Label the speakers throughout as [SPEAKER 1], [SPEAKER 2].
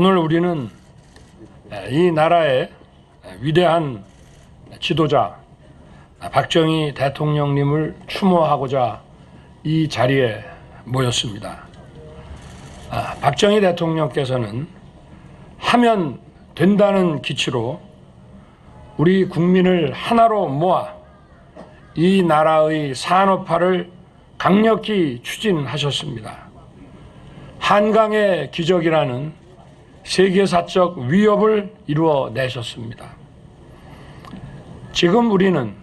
[SPEAKER 1] 오늘 우리는 이 나라의 위대한 지도자 박정희 대통령님을 추모하고자 이 자리에 모였습니다. 아, 박정희 대통령께서는 하면 된다는 기치로 우리 국민을 하나로 모아 이 나라의 산업화를 강력히 추진하셨습니다. 한강의 기적이라는 세계사적 위협을 이루어내셨습니다. 지금 우리는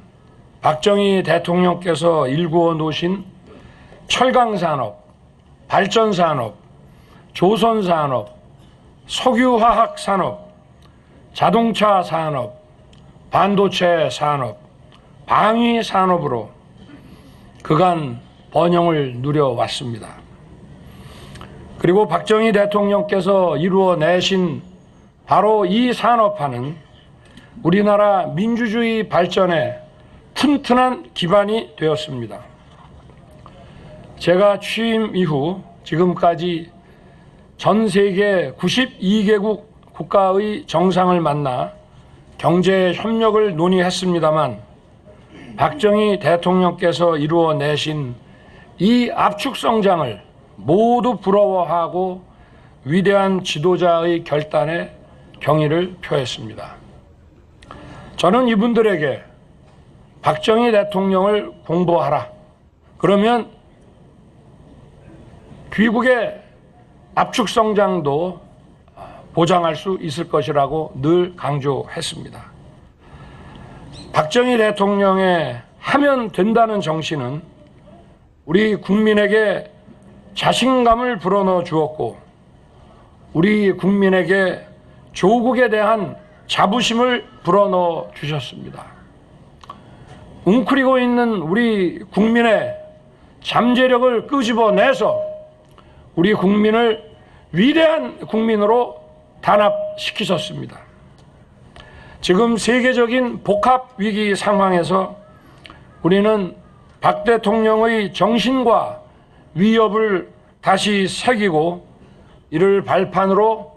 [SPEAKER 1] 박정희 대통령께서 일구어 놓으신 철강산업, 발전산업, 조선산업, 석유화학산업, 자동차 산업, 반도체 산업, 방위 산업으로 그간 번영을 누려왔습니다. 그리고 박정희 대통령께서 이루어내신 바로 이 산업화는 우리나라 민주주의 발전에 튼튼한 기반이 되었습니다. 제가 취임 이후 지금까지 전 세계 92개국 국가의 정상을 만나 경제 협력을 논의했습니다만 박정희 대통령께서 이루어내신 이 압축 성장을 모두 부러워하고 위대한 지도자의 결단에 경의를 표했습니다. 저는 이분들에게 박정희 대통령을 공부하라. 그러면 귀국의 압축 성장도 보장할 수 있을 것이라고 늘 강조했습니다. 박정희 대통령의 하면 된다는 정신은 우리 국민에게 자신감을 불어넣어 주었고 우리 국민에게 조국에 대한 자부심을 불어넣어 주셨습니다. 웅크리고 있는 우리 국민의 잠재력을 끄집어내서 우리 국민을 위대한 국민으로 단합시키셨습니다. 지금 세계적인 복합 위기 상황에서 우리는 박 대통령의 정신과 위협을 다시 새기고 이를 발판으로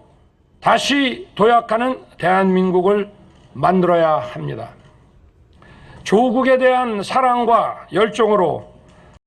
[SPEAKER 1] 다시 도약하는 대한민국을 만들어야 합니다. 조국에 대한 사랑과 열정으로